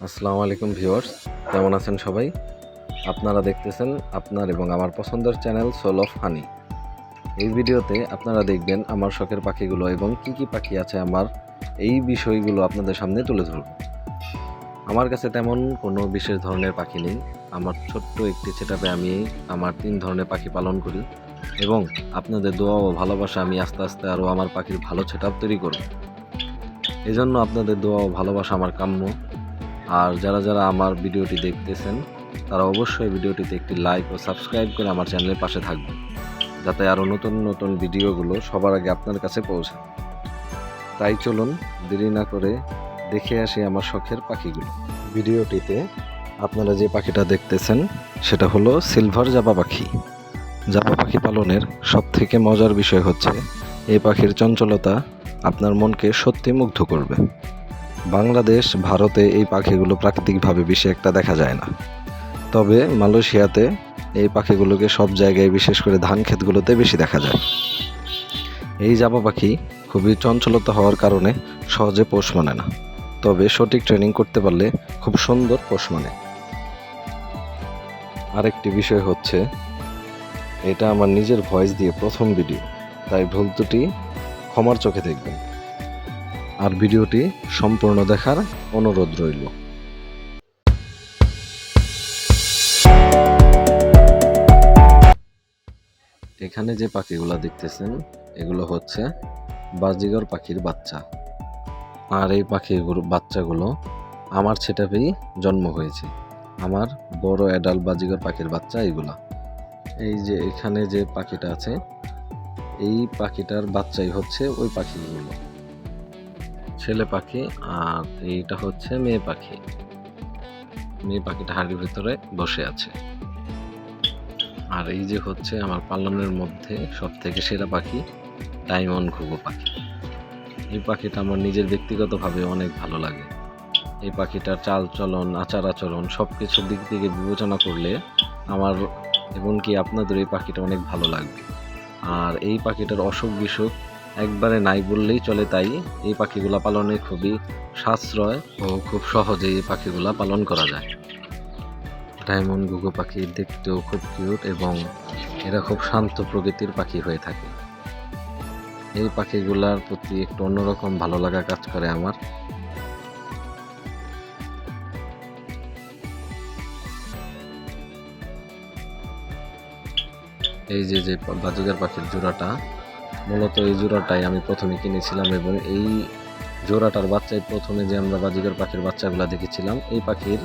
আসসালামু আলাইকুম ভিউয়ার্স, কেমন আছেন সবাই? আপনারা দেখতেছেন আপনার এবং আমার পছন্দের চ্যানেল সোল অফ হানি এই ভিডিওতে আপনারা দেখবেন আমার শখের পাখিগুলো এবং কি কি পাখি আছে আমার এই বিষয়গুলো আপনাদের সামনে তুলে ধরব। আমার কাছে তেমন কোনো বিশেষ ধরনের পাখি নেই। আমার ছোট্ট একটি সেটাপে আমি আমার তিন ধরনের পাখি পালন করি এবং আপনাদের দোয়া ও ভালোবাসা আমি আস্তে আস্তে আরও আমার পাখির ভালো সেটাপ তৈরি করব। এই জন্য আপনাদের দোয়া ও ভালোবাসা আমার কাম্য। আর যারা যারা আমার ভিডিওটি দেখতেছেন, তারা অবশ্যই ভিডিওটিতে একটি লাইক ও সাবস্ক্রাইব করে আমার চ্যানেলের পাশে থাকবেন, যাতে আরও নতুন নতুন ভিডিওগুলো সবার আগে আপনার কাছে পৌঁছায় তাই চলুন দেরি না করে দেখে আসি আমার শখের পাখিগুলো। ভিডিওটিতে আপনারা যে পাখিটা দেখতেছেন, সেটা হলো সিলভার জাবা পাখি। জাবা পাখি পালনের সবথেকে মজার বিষয় হচ্ছে, এই পাখির চঞ্চলতা আপনার মনকে সত্যি মুগ্ধ করবে। বাংলাদেশ, ভারতে এই পাখিগুলো প্রাকৃতিকভাবে বেশি একটা দেখা যায় না। তবে মালয়েশিয়াতে এই পাখিগুলোকে সব জায়গায়, বিশেষ করে ধান ক্ষেতগুলোতে বেশি দেখা যায়। এই জাবা পাখি খুবই চঞ্চলতা হওয়ার কারণে সহজে পোষ মানে না। তবে সঠিক ট্রেনিং করতে পারলে খুব সুন্দর পোষ মানে। আরেকটি বিষয় হচ্ছে, এটা আমার নিজের ভয়েস দিয়ে প্রথম ভিডিও, তাই ভুল ত্রুটি ক্ষমার চোখে দেখবেন। আর ভিডিওটি সম্পূর্ণ দেখার অনুরোধ রইল। এখানে যে পাখিগুলো দেখতেছেন, এগুলো হচ্ছে বাজিগর পাখির বাচ্চা। আর এই পাখিগুলো, বাচ্চাগুলো আমার সেটাপেই জন্ম হয়েছে। আমার বড় অ্যাডাল্ট বাজিগর পাখির বাচ্চা এগুলা এই যে এখানে যে পাখিটা আছে, এই পাখিটার বাচ্চাই হচ্ছে ওই পাখিগুলো। ছেলে পাখি আর এইটা হচ্ছে মেয়ে পাখি। মেয়ে পাখিটা হাড়ির ভিতরে বসে আছে। আর এই যে হচ্ছে আমার পালনের মধ্যে সব থেকে সেরা পাখি ডায়মন্ড ঘুঘু পাখি। এই পাখিটা আমার নিজের ব্যক্তিগতভাবে অনেক ভালো লাগে। এই পাখিটার চাল চলন আচার আচরণ সব কিছুর দিক থেকে বিবেচনা করলে আমার এমনকি আপনাদের এই পাখিটা অনেক ভালো লাগবে। আর এই পাখিটার অসুখ বিসুখ একবারে নাই বললেই চলে তাই। এই পাখিগুলা পালনে খুবই সাশ্রয় ও খুব সহজে এই পাখিগুলা পালন করা যায়। ডায়মন্ড গুগো পাখি দেখতেও খুব কিউট এবং এরা খুব শান্ত প্রকৃতির পাখি হয়ে থাকে। এই পাখিগুলার প্রতি একটু অন্যরকম ভালো লাগা কাজ করে আমার। এই যে যে বাজিগার পাখির জোড়াটা মূলত এই জোড়াটাই আমি প্রথমে কিনেছিলাম এবং এই জোড়াটার বাচ্চাই প্রথমে যে আমরা বাজিগার পাখির বাচ্চাগুলা দেখেছিলাম, এই পাখির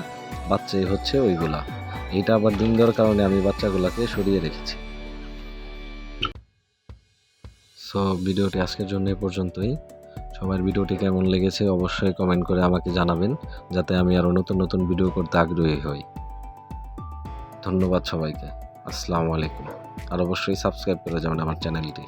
বাচ্চাই হচ্ছে ওইগুলা। এটা আবার ডিম দেওয়ার কারণে আমি বাচ্চাগুলাকে সরিয়ে রেখেছি। সো ভিডিওটি আজকের জন্য এ পর্যন্তই। সবার ভিডিওটি কেমন লেগেছে অবশ্যই কমেন্ট করে আমাকে জানাবেন, যাতে আমি আরও নতুন নতুন ভিডিও করতে আগ্রহী হই। ধন্যবাদ সবাইকে। আসসালামু আলাইকুম। আর অবশ্যই সাবস্ক্রাইব করে যাবেন আমার চ্যানেলটি।